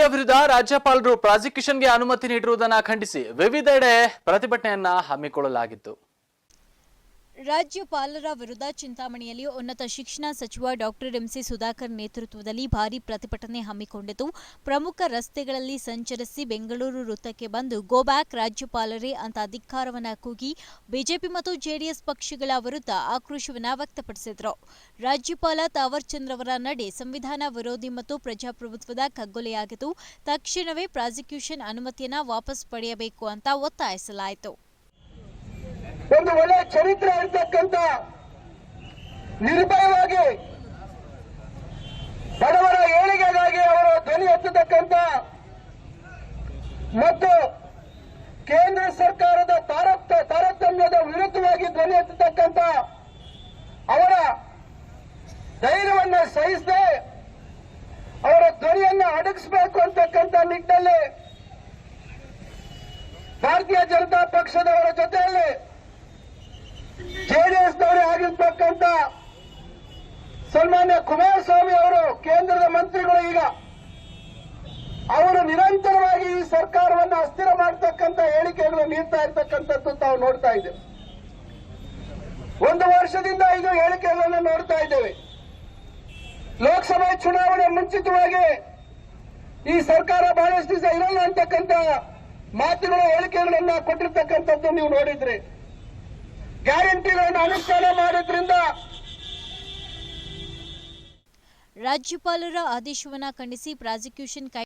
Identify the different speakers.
Speaker 1: ಸಿದ್ದರಾಮಯ್ಯ ವಿರುದ್ಧ ರಾಜ್ಯಪಾಲರು ಪ್ರಾಸಿಕ್ಯೂಷನ್ಗೆ ಅನುಮತಿ ನೀಡಿರುವುದನ್ನು ಖಂಡಿಸಿ ವಿವಿಧೆಡೆ ಪ್ರತಿಭಟನೆಯನ್ನ ಹಮ್ಮಿಕೊಳ್ಳಲಾಗಿತ್ತು.
Speaker 2: ರಾಜ್ಯಪಾಲರ ವಿರುದ್ಧ ಚಿಂತಾಮಣಿಯಲ್ಲಿ ಉನ್ನತ ಶಿಕ್ಷಣ ಸಚಿವ ಡಾಕ್ಟರ್ ಎಂಸಿ ಸುಧಾಕರ್ ನೇತೃತ್ವದಲ್ಲಿ ಭಾರೀ ಪ್ರತಿಭಟನೆ ಹಮ್ಮಿಕೊಂಡಿತು ಪ್ರಮುಖ ರಸ್ತೆಗಳಲ್ಲಿ ಸಂಚರಿಸಿ ಬೆಂಗಳೂರು ವೃತ್ತಕ್ಕೆ ಬಂದು ಗೋ ಬ್ಯಾಕ್ ರಾಜ್ಯಪಾಲರೇ ಅಂತ ಧಿಕ್ಕಾರವನ್ನ ಕೂಗಿ ಬಿಜೆಪಿ ಮತ್ತು ಜೆಡಿಎಸ್ ಪಕ್ಷಗಳ ವಿರುದ್ಧ ಆಕ್ರೋಶವನ್ನ ವ್ಯಕ್ತಪಡಿಸಿದರು. ರಾಜ್ಯಪಾಲ ತಾವರ್ ಚಂದ್ರವರ ನಡೆ ಸಂವಿಧಾನ ವಿರೋಧಿ ಮತ್ತು ಪ್ರಜಾಪ್ರಭುತ್ವದ ಕಗ್ಗೊಲೆಯಾಗಿದ್ದು, ತಕ್ಷಣವೇ ಪ್ರಾಸಿಕ್ಯೂಷನ್ ಅನುಮತಿಯನ್ನ ವಾಪಸ್ ಪಡೆಯಬೇಕು ಅಂತ ಒತ್ತಾಯಿಸಲಾಯಿತು.
Speaker 3: ಒಂದು ಒಳ್ಳೆ ಚರಿತ್ರೆ ಇರ್ತಕ್ಕಂಥ ನಿರ್ಭಯವಾಗಿ ಬಡವರ ಏಳಿಗೆಗಾಗಿ ಅವರು ಧ್ವನಿ ಎತ್ತತಕ್ಕಂತ ಮತ್ತು ಕೇಂದ್ರ ಸರ್ಕಾರದ ತಾರತ, ತಾರತಮ್ಯದ ವಿರುದ್ಧವಾಗಿ ಧ್ವನಿ ಎತ್ತತಕ್ಕಂತ ಅವರ ಧೈರ್ಯವನ್ನ ಸಹಿಸದೆ ಅವರ ಧ್ವನಿಯನ್ನ ಅಡಗಿಸಬೇಕು ಅಂತಕ್ಕಂಥ ನಿಟ್ಟಿನಲ್ಲಿ ಭಾರತೀಯ ಜನತಾ ಪಕ್ಷದವರ ಜೊತೆಯಲ್ಲಿ ಸನ್ಮಾನ್ಯ ಕುಮಾರಸ್ವಾಮಿ ಅವರು, ಕೇಂದ್ರದ ಮಂತ್ರಿಗಳು ಈಗ, ಅವರು ನಿರಂತರವಾಗಿ ಈ ಸರ್ಕಾರವನ್ನು ಅಸ್ಥಿರ ಮಾಡತಕ್ಕಂತ ಹೇಳಿಕೆಗಳು ನೀಡ್ತಾ ಇರ್ತಕ್ಕಂಥದ್ದು ತಾವು ನೋಡ್ತಾ ಇದ್ದೇವೆ. ಒಂದು ವರ್ಷದಿಂದ ಇದು ಹೇಳಿಕೆಗಳನ್ನು ನೋಡ್ತಾ ಇದ್ದೇವೆ. ಲೋಕಸಭೆ ಚುನಾವಣೆ ಮುಂಚಿತವಾಗಿ ಈ ಸರ್ಕಾರ ಬಹಳಷ್ಟು ದಿವಸ ಇರಲ್ಲ ಅಂತಕ್ಕಂಥ ಮಾತುಗಳು, ಹೇಳಿಕೆಗಳನ್ನ ಕೊಟ್ಟಿರ್ತಕ್ಕಂಥದ್ದು ನೀವು ನೋಡಿದ್ರಿ. ಗ್ಯಾರಂಟಿಗಳನ್ನು ಅನುಷ್ಠಾನ ಮಾಡೋದ್ರಿಂದ
Speaker 2: ರಾಜ್ಯಪಾಲರ ಆದೇಶವನ್ನ ಖಂಡಿಸಿ ಪ್ರಾಸಿಕ್ಯೂಷನ್ ಕೈ